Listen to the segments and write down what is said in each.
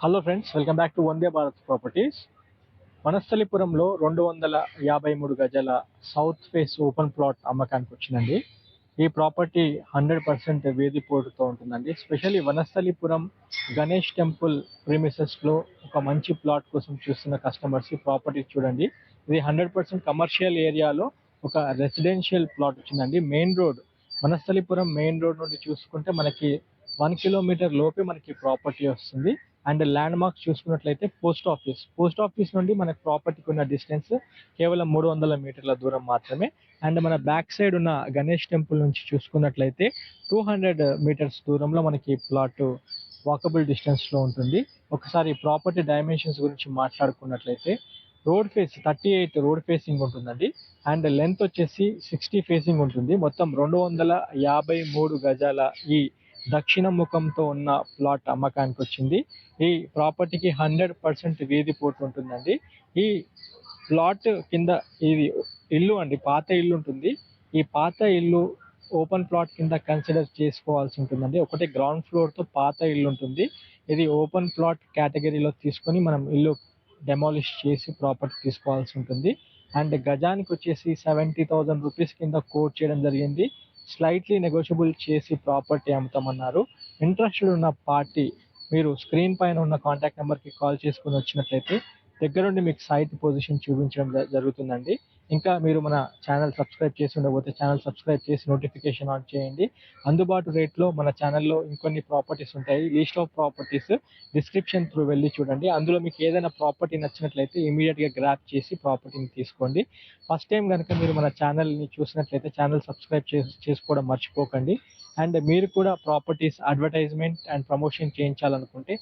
Hello friends welcome back to Vande Bharat properties వనస్థలిపురంలో రెండు వందల యాభై మూడు గజాల సౌత్ ఫేస్ ఓపెన్ ప్లాట్ అమ్మకానికి వచ్చిందండి. ఈ ప్రాపర్టీ హండ్రెడ్ పర్సెంట్ వేదిపోటుతో ఉంటుందండి. స్పెషల్లీ వనస్థలిపురం గణేష్ టెంపుల్ ప్రీమిసెస్లో ఒక మంచి ప్లాట్ కోసం చూస్తున్న కస్టమర్స్ ఈ ప్రాపర్టీ చూడండి. ఇది హండ్రెడ్ పర్సెంట్ కమర్షియల్ ఏరియాలో ఒక రెసిడెన్షియల్ ప్లాట్ వచ్చిందండి. Main road Vanasthalipuram main road నుండి చూసుకుంటే మనకి వన్ కిలోమీటర్ లోపే మనకి ప్రాపర్టీ వస్తుంది. అండ్ ల్యాండ్ మార్క్స్ చూసుకున్నట్లయితే పోస్ట్ ఆఫీస్. పోస్ట్ ఆఫీస్ నుండి మన ప్రాపర్టీకి ఉన్న డిస్టెన్స్ కేవలం మూడు వందల మీటర్ల దూరం మాత్రమే. అండ్ మన బ్యాక్ సైడ్ ఉన్న గణేష్ టెంపుల్ నుంచి చూసుకున్నట్లయితే టూ హండ్రెడ్ మీటర్స్ దూరంలో మనకి ప్లాట్ వాకబుల్ డిస్టెన్స్లో ఉంటుంది. ఒకసారి ప్రాపర్టీ డైమెన్షన్స్ గురించి మాట్లాడుకున్నట్లయితే road face thirty eight road facing ఉంటుందండి. అండ్ లెంత్ వచ్చేసి సిక్స్టీ ఫేసింగ్ ఉంటుంది. మొత్తం రెండు వందల యాభై మూడు గజాల ఈ దక్షిణ ముఖంతో ఉన్న ప్లాట్ అమ్మకానికి వచ్చింది ఈ ప్రాపర్టీకి హండ్రెడ్ పర్సెంట్ వీధి పోటు ఉంటుందండి. ఈ ప్లాట్ కింద ఇది ఇల్లు అండి పాత ఇల్లు ఉంటుంది. ఈ పాత ఇల్లు ఓపెన్ ప్లాట్ కింద కన్సిడర్ చేసుకోవాల్సి ఉంటుందండి. ఒకటి గ్రౌండ్ ఫ్లోర్తో పాత ఇల్లు ఉంటుంది. ఇది ఓపెన్ ప్లాట్ కేటగిరీలో తీసుకొని మనం ఇల్లు డెమాలిష్ చేసి ప్రాపర్టీ తీసుకోవాల్సి ఉంటుంది. అండ్ గజానికి వచ్చేసి సెవెంటీ థౌజండ్ రూపీస్ కింద కోట్ చేయడం జరిగింది. స్లైట్లీ నెగోషియబుల్ చేసి ప్రాపర్టీ అమ్ముతామన్నారు. ఇంట్రెస్టెడ్ ఉన్న పార్టీ మీరు స్క్రీన్ పైన ఉన్న కాంటాక్ట్ నెంబర్కి కాల్ చేసుకుని వచ్చినట్లయితే దగ్గరుండి మీకు సైట్ పొజిషన్ చూపించడం జ- జరుగుతుందండి. ఇంకా మీరు మన ఛానల్ సబ్స్క్రైబ్ చేసి ఉండబోతే ఛానల్ సబ్స్క్రైబ్ చేసి నోటిఫికేషన్ ఆన్ చేయండి. అందుబాటు రేట్లో మన ఛానల్లో ఇంకొన్ని ప్రాపర్టీస్ ఉంటాయి. List of properties description through వెళ్ళి చూడండి. అందులో మీకు ఏదైనా ప్రాపర్టీ నచ్చినట్లయితే ఇమీడియట్గా గ్రాప్ చేసి ప్రాపర్టీని తీసుకోండి. ఫస్ట్ టైం కనుక మీరు మన ఛానల్ని చూసినట్లయితే ఛానల్ సబ్స్క్రైబ్ చేసి చేసుకోవడం మర్చిపోకండి. అండ్ మీరు కూడా ప్రాపర్టీస్ అడ్వర్టైజ్మెంట్ అండ్ ప్రమోషన్ చేయించాలనుకుంటే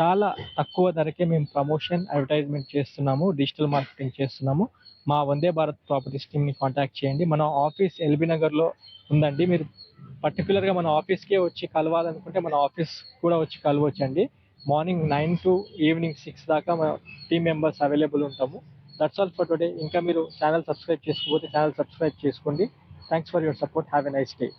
చాలా తక్కువ ధరకే మేము ప్రమోషన్ అడ్వర్టైజ్మెంట్ చేస్తున్నాము. డిజిటల్ మార్కెటింగ్ చేస్తున్నాము. మా వందే భారత్ ప్రాపర్టీస్ టీమ్ని కాంటాక్ట్ చేయండి. మన ఆఫీస్ ఎల్బీ నగర్లో ఉందండి. మీరు పర్టికులర్గా మన ఆఫీస్కే వచ్చి కలవాలనుకుంటే మన ఆఫీస్ కూడా వచ్చి కలవచ్చండి. Morning nine to evening six దాకా మన టీమ్ మెంబర్స్ అవైలబుల్ ఉంటాము. దట్స్ ఆల్ ఫర్ టుడే ఇంకా మీరు ఛానల్ సబ్స్క్రైబ్ చేసుకోకపోతే ఛానల్ సబ్స్క్రైబ్ చేసుకోండి. Thanks for your support have a nice day